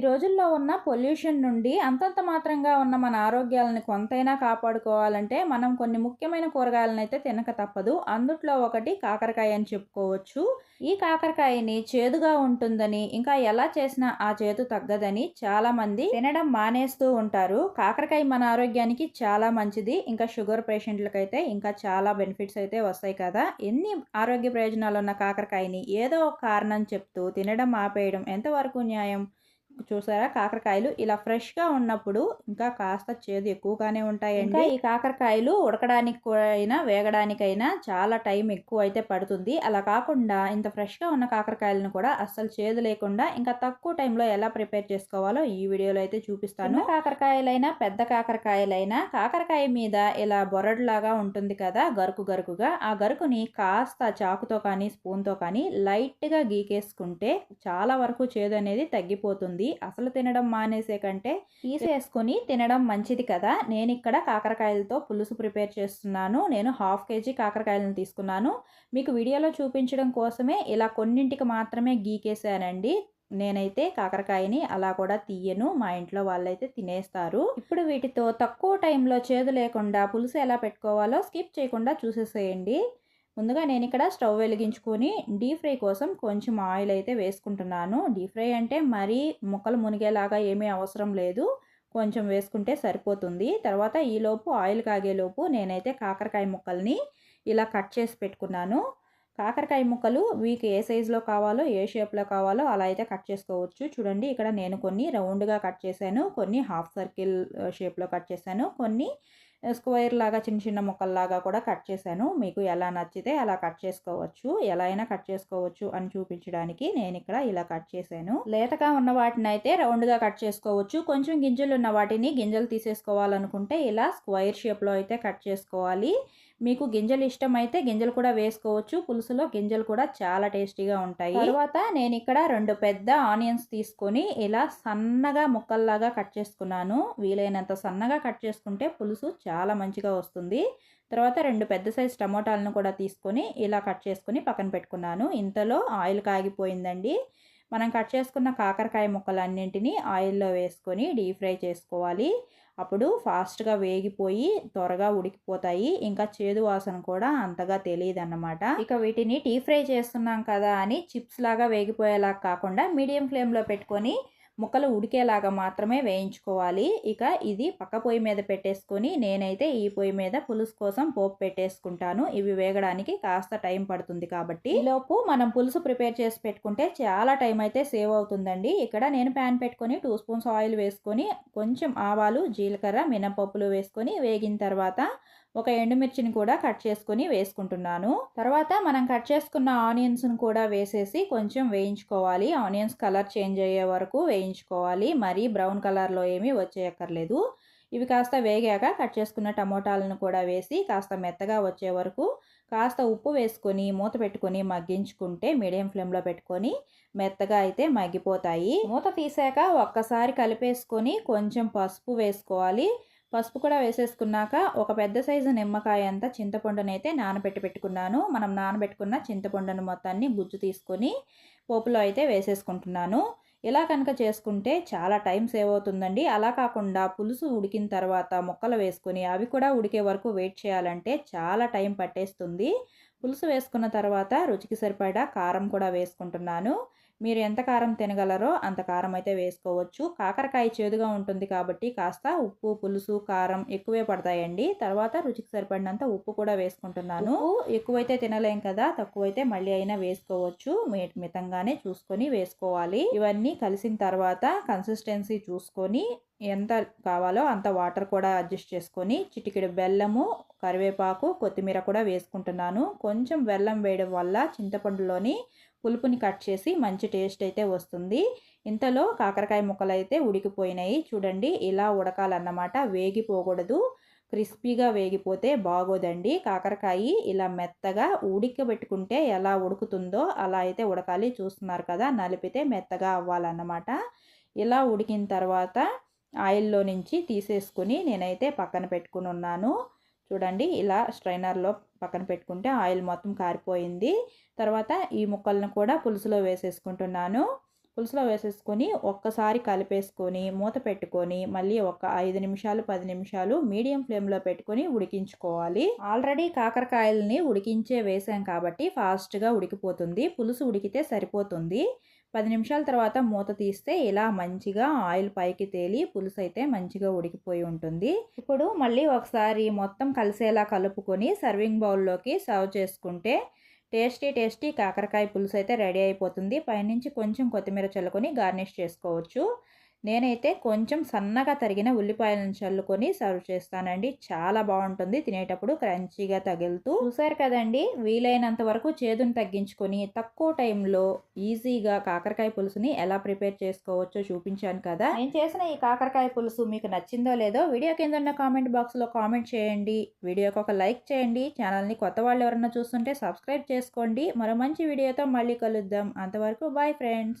ఈ రోజుల్లో ఉన్న పొల్యూషన్ నుండి అంతంత మాత్రంగా ఉన్న మన ఆరోగ్యాలను కొంతైనా కాపాడుకోవాలంటే మనం కొన్ని ముఖ్యమైన కూరగాయలను అయితే తినక తప్పదు. అందుట్లో ఒకటి కాకరకాయ అని చెప్పుకోవచ్చు. ఈ కాకరకాయని చేదుగా ఉంటుందని ఇంకా ఎలా చేసినా ఆ చేదు తగ్గదని చాలామంది తినడం మానేస్తూ ఉంటారు. కాకరకాయ మన ఆరోగ్యానికి చాలా మంచిది. ఇంకా షుగర్ పేషెంట్లకైతే ఇంకా చాలా బెనిఫిట్స్ అయితే వస్తాయి కదా. ఎన్ని ఆరోగ్య ప్రయోజనాలు ఉన్న కాకరకాయని ఏదో ఒక కారణం చెప్తూ తినడం ఆపేయడం ఎంతవరకు న్యాయం? చూసారా? కాకరకాయలు ఇలా ఫ్రెష్గా ఉన్నప్పుడు ఇంకా కాస్త చేదు ఎక్కువగానే ఉంటాయండి. ఈ కాకరకాయలు ఉడకడానికి అయినా వేగడానికైనా చాలా టైం ఎక్కువ అయితే పడుతుంది. అలా కాకుండా ఇంత ఫ్రెష్గా ఉన్న కాకరకాయలను కూడా అస్సలు చేదు లేకుండా ఇంకా తక్కువ టైంలో ఎలా ప్రిపేర్ చేసుకోవాలో ఈ వీడియోలో అయితే చూపిస్తాను. కాకరకాయలైనా పెద్ద కాకరకాయలైనా కాకరకాయ మీద ఇలా బొరడులాగా ఉంటుంది కదా గరుకు గరుకుగా. ఆ గరుకుని కాస్త చాకుతో కానీ స్పూన్తో కానీ లైట్గా గీకేసుకుంటే చాలా వరకు చేదు అనేది తగ్గిపోతుంది. అసలు తినడం మానేసే కంటే తీసేసుకొని తినడం మంచిది కదా. నేను ఇక్కడ కాకరకాయలతో పులుసు ప్రిపేర్ చేస్తున్నాను. నేను హాఫ్ కేజీ కాకరకాయలను తీసుకున్నాను. మీకు వీడియోలో చూపించడం కోసమే ఇలా కొన్నింటికి మాత్రమే గీకేసానండి నేనైతే కాకరకాయని అలా కూడా తీయను. మా ఇంట్లో వాళ్ళైతే తినేస్తారు. ఇప్పుడు వీటితో తక్కువ టైంలో చేదు లేకుండా పులుసు ఎలా పెట్టుకోవాలో స్కిప్ చేయకుండా చూసేసేయండి. ముందుగా నేను ఇక్కడ స్టవ్ వెలిగించుకొని డీప్ ఫ్రై కోసం కొంచెం ఆయిల్ అయితే వేసుకుంటున్నాను. డీప్ ఫ్రై అంటే మరీ ముక్కలు మునిగేలాగా ఏమీ అవసరం లేదు. కొంచెం వేసుకుంటే సరిపోతుంది. తర్వాత ఈలోపు ఆయిల్ కాగేలోపు నేనైతే కాకరకాయ ముక్కల్ని ఇలా కట్ చేసి పెట్టుకున్నాను. కాకరకాయ ముక్కలు మీకు ఏ సైజులో కావాలో ఏ షేప్లో కావాలో అలా అయితే కట్ చేసుకోవచ్చు. చూడండి ఇక్కడ నేను కొన్ని రౌండ్గా కట్ చేశాను. కొన్ని హాఫ్ సర్కిల్ షేప్లో కట్ చేశాను. కొన్ని స్క్వేర్ లాగా చిన్న చిన్న ముక్కల్లాగా కూడా కట్ చేశాను. మీకు ఎలా నచ్చితే అలా కట్ చేసుకోవచ్చు. ఎలా అయినా కట్ చేసుకోవచ్చు అని చూపించడానికి నేను ఇక్కడ ఇలా కట్ చేశాను. లేతగా ఉన్న వాటిని అయితే రౌండ్గా కట్ చేసుకోవచ్చు. కొంచెం గింజలు ఉన్న వాటిని గింజలు తీసేసుకోవాలనుకుంటే ఇలా స్క్వైర్ షేప్లో అయితే కట్ చేసుకోవాలి. మీకు గింజలు ఇష్టమైతే గింజలు కూడా వేసుకోవచ్చు. పులుసులో గింజలు కూడా చాలా టేస్టీగా ఉంటాయి. తర్వాత నేను ఇక్కడ రెండు పెద్ద ఆనియన్స్ తీసుకొని ఇలా సన్నగా ముక్కల్లాగా కట్ చేసుకున్నాను. వీలైనంత సన్నగా కట్ చేసుకుంటే పులుసు చాలా మంచిగా వస్తుంది. తర్వాత రెండు పెద్ద సైజు టమోటాలను కూడా తీసుకొని ఇలా కట్ చేసుకుని పక్కన పెట్టుకున్నాను. ఇంతలో ఆయిల్ కాగిపోయిందండి. మనం కట్ చేసుకున్న కాకరకాయ ముక్కలన్నింటినీ ఆయిల్లో వేసుకొని డీప్ ఫ్రై చేసుకోవాలి. అప్పుడు ఫాస్ట్గా వేగిపోయి త్వరగా ఉడికిపోతాయి. ఇంకా చేదు వాసన కూడా అంతగా తెలియదు అన్నమాట ఇక వీటిని డీప్ ఫ్రై చేస్తున్నాం కదా అని చిప్స్ లాగా వేగిపోయేలా కాకుండా మీడియం ఫ్లేమ్లో పెట్టుకొని ముక్కలు ఉడికేలాగా మాత్రమే వేయించుకోవాలి. ఇక ఇది పక్క పొయ్యి మీద పెట్టేసుకొని నేనైతే ఈ పొయ్యి మీద పులుసు కోసం పోపు పెట్టేసుకుంటాను. ఇవి వేగడానికి కాస్త టైం పడుతుంది కాబట్టి. ఈలోపు మనం పులుసు ప్రిపేర్ చేసి పెట్టుకుంటే చాలా టైం అయితే సేవ్ అవుతుందండి. ఇక్కడ నేను ప్యాన్ పెట్టుకొని టూ స్పూన్స్ ఆయిల్ వేసుకొని కొంచెం ఆవాలు జీలకర్ర మినపప్పులు వేసుకొని వేగిన తర్వాత ఒక ఎండుమిర్చిని కూడా కట్ చేసుకొని వేసుకుంటున్నాను. తర్వాత మనం కట్ చేసుకున్న ఆనియన్స్ని కూడా వేసేసి కొంచెం వేయించుకోవాలి. ఆనియన్స్ కలర్ చేంజ్ అయ్యే వరకు వేయించుకోవాలి. మరీ బ్రౌన్ కలర్లో ఏమీ వచ్చేయక్కర్లేదు. ఇవి కాస్త వేగాక కట్ చేసుకున్న టమోటాలను కూడా వేసి కాస్త మెత్తగా వచ్చే వరకు కాస్త ఉప్పు వేసుకొని మూత పెట్టుకొని మగ్గించుకుంటే మీడియం ఫ్లేమ్లో పెట్టుకొని మెత్తగా అయితే మగ్గిపోతాయి. మూత తీసాక ఒక్కసారి కలిపేసుకొని కొంచెం పసుపు వేసుకోవాలి. పసుపు కూడా వేసేసుకున్నాక ఒక పెద్ద సైజు నిమ్మకాయ అంతా చింతపండును అయితే నానబెట్టి పెట్టుకున్నాను. మనం నానబెట్టుకున్న చింతపండును మొత్తాన్ని గుజ్జు తీసుకొని పోపులో అయితే వేసేసుకుంటున్నాను. ఇలా కనుక చేసుకుంటే చాలా టైం సేవ్ అవుతుందండి. అలా కాకుండా పులుసు ఉడికిన తర్వాత ముక్కలు వేసుకొని అవి కూడా ఉడికే వరకు వెయిట్ చేయాలంటే చాలా టైం పట్టేస్తుంది. పులుసు వేసుకున్న తర్వాత రుచికి సరిపడా కారం కూడా వేసుకుంటున్నాను. మీరు ఎంత కారం తినగలరో అంత కారం అయితే వేసుకోవచ్చు. కాకరకాయ చేదుగా ఉంటుంది కాబట్టి కాస్త ఉప్పు పులుసు కారం ఎక్కువే పడతాయండి. తర్వాత రుచికి సరిపడినంత ఉప్పు కూడా వేసుకుంటున్నాను. ఎక్కువైతే తినలేం కదా తక్కువైతే మళ్ళీ అయినా వేసుకోవచ్చు. మితంగానే చూసుకొని వేసుకోవాలి. ఇవన్నీ కలిసిన తర్వాత కన్సిస్టెన్సీ చూసుకొని ఎంత కావాలో అంత వాటర్ కూడా అడ్జస్ట్ చేసుకొని చిటికెడు బెల్లము కరివేపాకు కొత్తిమీర కూడా వేసుకుంటున్నాను. కొంచెం బెల్లం వేయడం వల్ల చింతపండులోని పులుపుని కట్ చేసి మంచి టేస్ట్ అయితే వస్తుంది. ఇంతలో కాకరకాయ ముక్కలు అయితే ఉడికిపోయినాయి. చూడండి ఇలా ఉడకాలన్నమాట. వేగిపోకూడదు. క్రిస్పీగా వేగిపోతే బాగోదండి. కాకరకాయ ఇలా మెత్తగా ఉడికబెట్టుకుంటే ఎలా ఉడుకుతుందో అలా అయితే ఉడకాలి. చూస్తున్నారు కదా నలిపితే మెత్తగా అవ్వాలన్నమాట. ఇలా ఉడికిన తర్వాత ఆయిల్లో నుంచి తీసేసుకుని నేనైతే పక్కన పెట్టుకుని ఉన్నాను. చూడండి ఇలా స్ట్రైనర్లో పక్కన పెట్టుకుంటే ఆయిల్ మొత్తం కారిపోయింది. తర్వాత ఈ ముక్కలను కూడా పులుసులో వేసేసుకుంటున్నాను. పులుసులో వేసేసుకొని ఒక్కసారి కలిపేసుకొని మూత పెట్టుకొని మళ్ళీ ఒక ఐదు నిమిషాలు పది నిమిషాలు మీడియం ఫ్లేమ్లో పెట్టుకొని ఉడికించుకోవాలి. ఆల్రెడీ కాకరకాయలని ఉడికించే వేసాం కాబట్టి ఫాస్ట్గా ఉడికిపోతుంది. పులుసు ఉడికితే సరిపోతుంది. పది నిమిషాల తర్వాత మూత తీస్తే ఇలా మంచిగా ఆయిల్ పైకి తేలి పులుసు అయితే మంచిగా ఉడికిపోయి ఉంటుంది. ఇప్పుడు మళ్ళీ ఒకసారి మొత్తం కలిసేలా కలుపుకొని సర్వింగ్ బౌల్లోకి సర్వ్ చేసుకుంటే టేస్టీ టేస్టీ కాకరకాయ పులుసు అయితే రెడీ అయిపోతుంది. పైనుంచి కొంచెం కొత్తిమీర చల్లుకొని గార్నిష్ చేసుకోవచ్చు. నేనైతే కొంచెం సన్నగా తరిగిన ఉల్లిపాయలను చల్లుకొని సర్వ్ చేస్తానండి. చాలా బాగుంటుంది తినేటప్పుడు క్రంచీగా తగులుతూ. చూసారు కదండి వీలైనంత వరకు చేదును తగ్గించుకొని తక్కువ టైంలో ఈజీగా కాకరకాయ పులుసుని ఎలా ప్రిపేర్ చేసుకోవచ్చో చూపించాను కదా. నేను చేసిన ఈ కాకరకాయ పులుసు మీకు నచ్చిందో లేదో వీడియో కింద ఉన్న కామెంట్ బాక్స్లో కామెంట్ చేయండి. వీడియోకి ఒక లైక్ చేయండి. ఛానల్ని కొత్త వాళ్ళు ఎవరన్నా చూస్తుంటే సబ్స్క్రైబ్ చేసుకోండి. మరో మంచి వీడియోతో మళ్ళీ కలుద్దాం. అంతవరకు బాయ్ ఫ్రెండ్స్.